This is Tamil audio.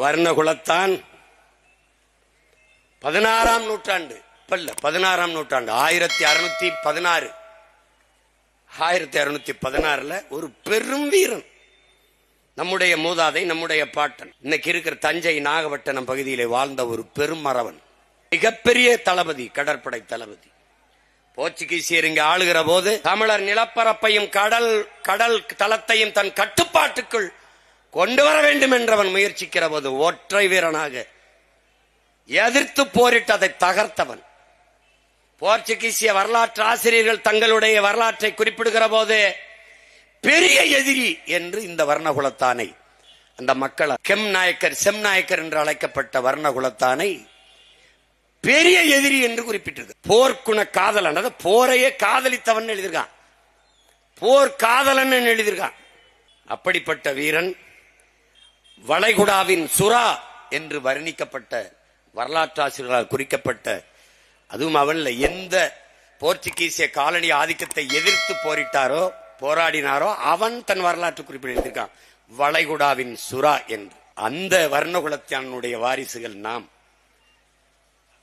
வர்ணகுலத்தான் பதினாறாம் நூற்றாண்டு. இப்ப இல்ல பதினாறாம் நூற்றாண்டு. ஆயிரத்தி அறுநூத்தி பதினாறு. ஆயிரத்தி அறுநூத்தி பதினாறுல ஒரு பெரும் வீரன். நம்முடைய மூதாதை நம்முடைய பாட்டன். இன்னைக்கு இருக்கிற தஞ்சை நாகப்பட்டினம் பகுதியிலே வாழ்ந்த ஒரு பெரும் மறவன் மிகப்பெரிய தளபதி கடற்படை தளபதி. போர்ச்சுகீசியர் இங்கு ஆளுகிற போது தமிழர் நிலப்பரப்பையும் கடல் கடல் தளத்தையும் தன் கட்டுப்பாட்டுக்குள் கொண்டு வர வேண்டும் என்றவன் முயற்சிக்கிற போது ஒற்றை வீரனாக எதிர்த்து போரிட்டு அதை தகர்த்தவன். போர்ச்சுகீசிய வரலாற்று ஆசிரியர்கள் தங்களுடைய வரலாற்றை குறிப்பிடுகிற போது பெரிய எதிரி என்று இந்த வர்ணகுலத்தானை அந்த மக்கள் கெம் நாயக்கர் செம் நாயக்கர் என்று அழைக்கப்பட்ட வர்ணகுலத்தானை பெரிய எதிரி என்று குறிப்பிட்டிருக்கு போர்க்குண காதலன் அதாவது போரையே காதலித்தவன் எழுதியிருக்கான். போர் காதலன் எழுதியிருக்கான். அப்படிப்பட்ட வீரன் வளைகுடாவின் சுறா என்று வர்ணிக்கப்பட்ட வரலாற்றாசிரியர்களால் குறிக்கப்பட்ட அதுவும் அவன்ல எந்த போர்ச்சுகீசிய காலனி ஆதிக்கத்தை எதிர்த்து போரிட்டாரோ போராடினாரோ அவன் தன் வரலாற்று குறிப்பில் எழுதியிருக்கான். வளைகுடாவின் சுறா என்று. அந்த வர்ணகுலத்தினுடைய வாரிசுகள் நாம்.